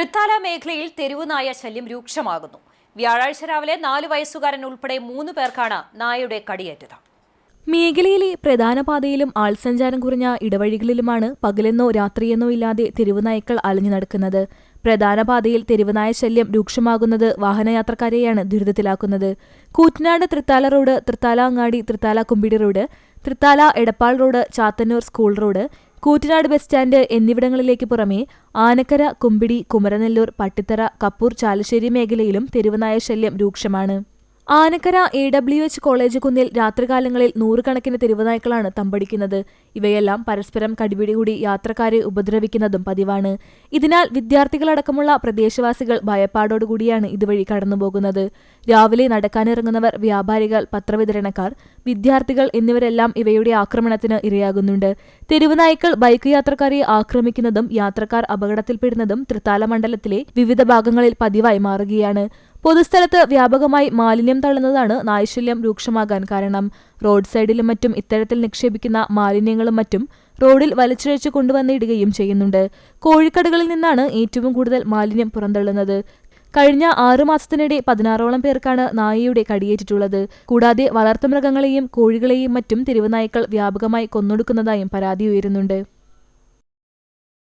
തൃത്താല മേഖലയിൽ തെരുവുനായ ശല്യം രൂക്ഷമാകുന്നു. വ്യാഴാഴ്ച രാവിലെ നാല് വയസ്സുകാരൻ ഉൾപ്പെടെ മൂന്ന് പേർക്കാണ് നായയുടെ കടിയേറ്റത്. മേഖലയിലെ പ്രധാന പാതയിലും ആൾസഞ്ചാരം കുറഞ്ഞ ഇടവഴികളിലുമാണ് പകലെന്നോ രാത്രിയെന്നോ ഇല്ലാതെ തെരുവുനായ്ക്കൾ അലഞ്ഞു നടക്കുന്നത്. പ്രധാന പാതയിൽ തെരുവുനായ ശല്യം രൂക്ഷമാകുന്നത് വാഹനയാത്രക്കാരെയാണ് ദുരിതത്തിലാക്കുന്നത്. കൂറ്റനാട് തൃത്താല റോഡ് തൃത്താല അങ്ങാടി Thrithala Kumbidi road Thrithala Edappal road Chathannur school road Koottanad bus stand എന്നിവിടങ്ങളിലേക്ക് പുറമെ ആനക്കര കുമ്പിടി കുമരനെല്ലൂർ പട്ടിത്തറ കപ്പൂർ ചാലശ്ശേരി മേഖലയിലും തെരുവനായ ശല്യം രൂക്ഷമാണ്. Anakkara A W H college കുന്നിൽ രാത്രികാലങ്ങളിൽ നൂറുകണക്കിന് തെരുവുനായ്ക്കളാണ് തമ്പടിക്കുന്നത്. ഇവയെല്ലാം പരസ്പരം കടിപിടികൂടി യാത്രക്കാരെ ഉപദ്രവിക്കുന്നതും പതിവാണ്. ഇതിനാൽ വിദ്യാർത്ഥികളടക്കമുള്ള പ്രദേശവാസികൾ ഭയപ്പാടോടുകൂടിയാണ് ഇതുവഴി കടന്നുപോകുന്നത്. രാവിലെ നടക്കാനിറങ്ങുന്നവർ വ്യാപാരികൾ പത്രവിതരണക്കാർ വിദ്യാർത്ഥികൾ എന്നിവരെല്ലാം ഇവയുടെ ആക്രമണത്തിന് ഇരയാകുന്നുണ്ട്. തെരുവുനായ്ക്കൾ ബൈക്ക് യാത്രക്കാരെ ആക്രമിക്കുന്നതും യാത്രക്കാർ അപകടത്തിൽപ്പെടുന്നതും തൃത്താല മണ്ഡലത്തിലെ വിവിധ ഭാഗങ്ങളിൽ പതിവായി മാറുകയാണ്. പൊതുസ്ഥലത്ത് വ്യാപകമായി മാലിന്യം തള്ളുന്നതാണ് നായ്ശല്യം രൂക്ഷമാകാൻ കാരണം. റോഡ് സൈഡിലും മറ്റും ഇത്തരത്തിൽ നിക്ഷേപിക്കുന്ന മാലിന്യങ്ങളും മറ്റും റോഡിൽ വലിച്ചിഴച്ച് കൊണ്ടുവന്നിടുകയും ചെയ്യുന്നുണ്ട്. കോഴിക്കടകളിൽ നിന്നാണ് ഏറ്റവും കൂടുതൽ മാലിന്യം പുറന്തള്ളുന്നത്. കഴിഞ്ഞ ആറു മാസത്തിനിടെ പതിനാറോളം പേർക്കാണ് നായയുടെ കടിയേറ്റിട്ടുള്ളത്. കൂടാതെ വളർത്തുമൃഗങ്ങളെയും കോഴികളെയും മറ്റും തെരുവുനായ്ക്കൾ വ്യാപകമായി കൊന്നൊടുക്കുന്നതായും പരാതി ഉയരുന്നുണ്ട്.